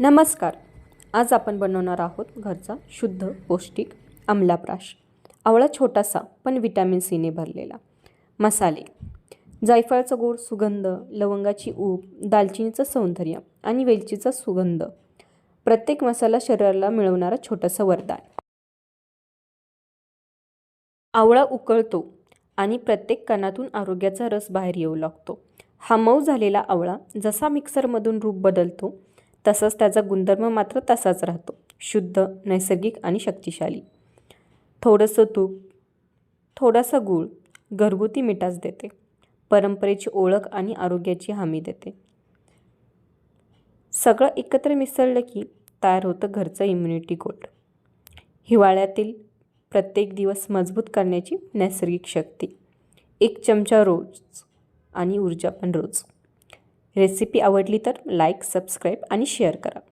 नमस्कार. आज आपण बनवणार आहोत घरचा शुद्ध पौष्टिक आमलाप्राश. आवळा छोटासा पण विटॅमिन सीने भरलेला. मसाले. जायफळाचा गोड सुगंध लवंगाची ऊब दालचिनीचं सौंदर्य आणि वेलचीचा सुगंध. प्रत्येक मसाला शरीराला मिळवणारा छोटासा वरदान. आवळा उकळतो आणि प्रत्येक कणातून आरोग्याचा रस बाहेर येऊ लागतो. हा मऊ झालेला आवळा जसा मिक्सरमधून रूप बदलतो तसंच त्याचा गुणधर्म मात्र तसाच राहतो. शुद्ध नैसर्गिक आणि शक्तिशाली. थोडंसं तूप थोडासा गूळ घरगुती मिठास देते. परंपरेची ओळख आणि आरोग्याची हमी देते. सगळं एकत्र मिसळलं की तयार होतं घरचं इम्युनिटी गोल्ड हिवाळ्यातील प्रत्येक दिवस मजबूत करण्याची नैसर्गिक शक्ती. एक चमचा रोज आणि ऊर्जा पण रोज. रेसिपी आवडली तर लाईक सबस्क्राईब आणि शेअर करा.